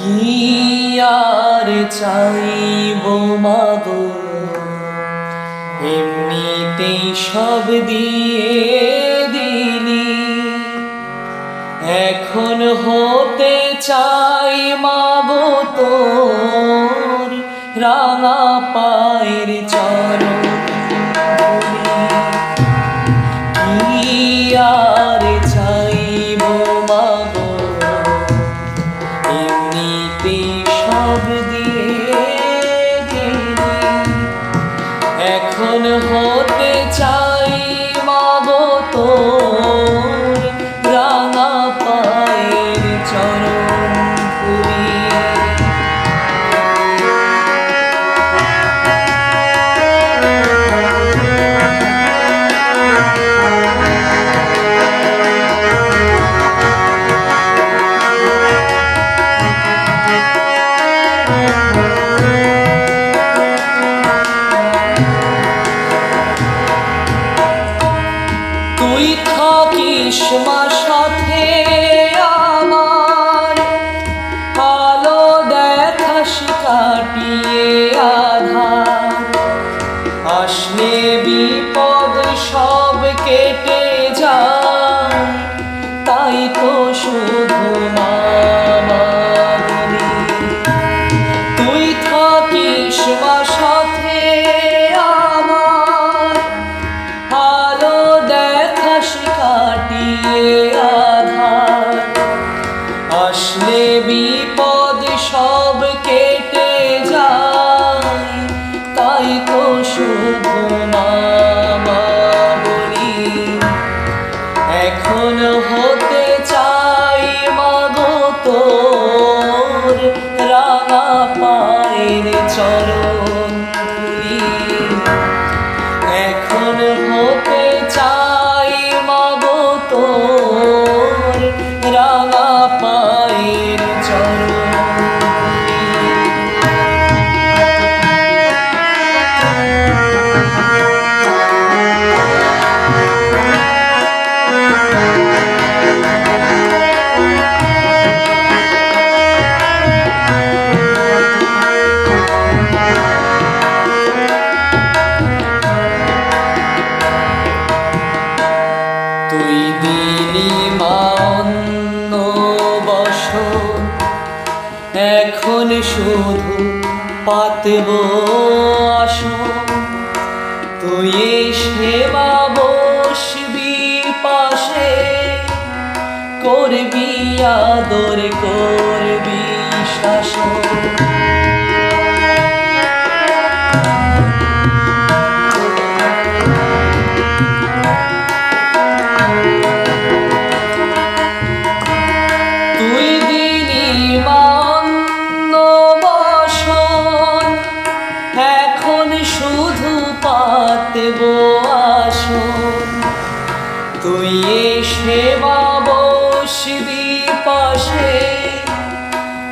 কি আর চাইব মাগো? এমনিতেই সব দিয়ে দিলি। এখন হতে চাই মাগো তোর রাঙা পায়ের চরণ। হতে চাই কাটিয়ে আধার। আসলে বিপদ সব কেটে যায়, তাই তো শুধু মামা এখন হতে চাই মাগো তোর, রাঙা পায়ের চরণ এখন হতে এখন শুধু পাতব আসন। তুই সেবা করবি আদর করবি শাসন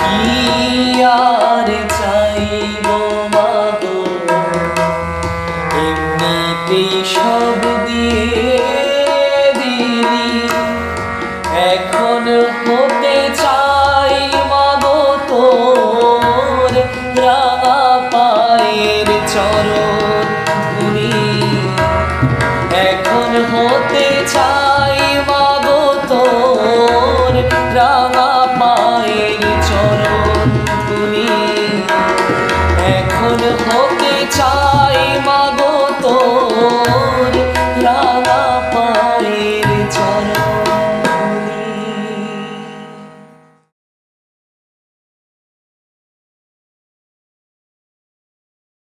কি আর চাইব?